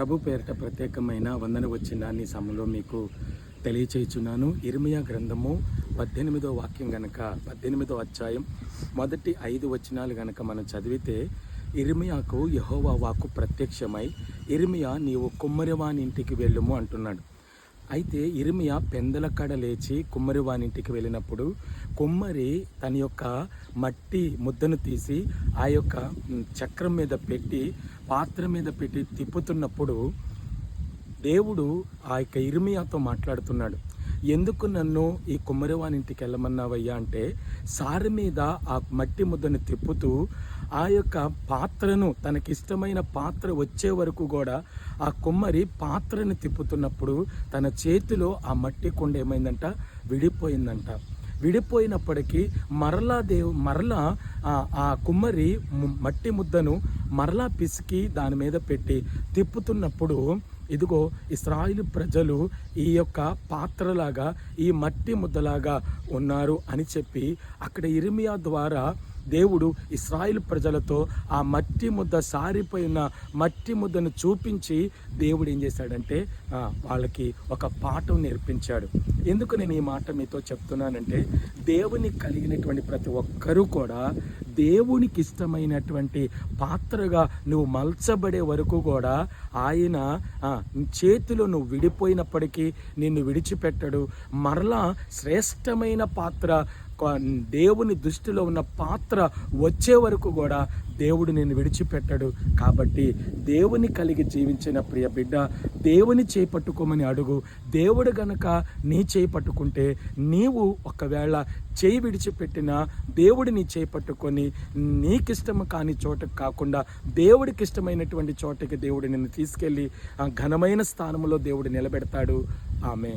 ప్రభు పేరిట ప్రత్యేకమైన వందన వచ్చిన నీ సమయంలో మీకు తెలియచేయుచున్నాను. ఇర్మియా గ్రంథము పద్దెనిమిదో వాక్యం గనక పద్దెనిమిదో అధ్యాయం మొదటి ఐదు వచనాలు గనక మనం చదివితే ఇర్మియాకు యహోవా వాక్కు ప్రత్యక్షమై ఇర్మియా నీవు కుమ్మరివాని ఇంటికి వెళ్ళుము అంటున్నాడు. అయితే ఇరిమియా పెందల కడ లేచి కుమ్మరి వానింటికి వెళ్ళినప్పుడు కుమ్మరి తన యొక్క మట్టి ముద్దను తీసి ఆ యొక్క చక్రం మీద పెట్టి పాత్ర మీద పెట్టి తిప్పుతున్నప్పుడు దేవుడు ఆ యొక్క ఇరిమియాతో మాట్లాడుతున్నాడు. ఎందుకు నన్ను ఈ కుమ్మరివాని ఇంటికి వెళ్ళమన్నావయ్యా అంటే సారి మీద ఆ మట్టి ముద్దను తిప్పుతూ ఆ యొక్క పాత్రను తనకిష్టమైన పాత్ర వచ్చే వరకు కూడా ఆ కుమ్మరి పాత్రను తిప్పుతున్నప్పుడు తన చేతిలో ఆ మట్టి కుండ ఏమైందంట? విడిపోయిందంట. విడిపోయినప్పటికీ మరలా దేవు మరలా ఆ- కుమ్మరి మట్టి ముద్దను మరలా పిసికి దాని మీద పెట్టి తిప్పుతున్నప్పుడు ఇదిగో ఇస్రాయిల్ ప్రజలు ఈ యొక్క పాత్రలాగా ఈ మట్టి ముద్దలాగా ఉన్నారు అని చెప్పి అక్కడ ఇరిమియా ద్వారా దేవుడు ఇస్రాయిల్ ప్రజలతో ఆ మట్టి ముద్ద సారిపోయిన మట్టి ముద్దను చూపించి దేవుడు ఏం చేశాడంటే వాళ్ళకి ఒక పాఠం నేర్పించాడు. ఎందుకు నేను ఈ మాట మీతో చెప్తున్నానంటే దేవుని కలిగినటువంటి ప్రతి ఒక్కరూ కూడా దేవునికి ఇష్టమైనటువంటి పాత్రగా నువ్వు మలచబడే వరకు కూడా ఆయన చేతిలో నువ్వు విడిపోయినప్పటికీ నిన్ను విడిచిపెట్టడు. మరలా శ్రేష్టమైన పాత్ర దేవుని దృష్టిలో ఉన్న పాత్ర వచ్చే వరకు కూడా దేవుడు నేను విడిచిపెట్టడు. కాబట్టి దేవుని కలిగి జీవించిన ప్రియ బిడ్డ దేవుని చేపట్టుకోమని అడుగు. దేవుడు గనక నీ చేయి పట్టుకుంటే నీవు ఒకవేళ చేయి విడిచిపెట్టినా దేవుడు నీ చేయి పట్టుకొని నీకిష్టం కాని చోటకు కాకుండా దేవుడికి ఇష్టమైనటువంటి చోటకి దేవుడు నిన్ను తీసుకెళ్ళి ఆ ఘనమైన స్థానంలో దేవుడు నిలబెడతాడు. ఆమె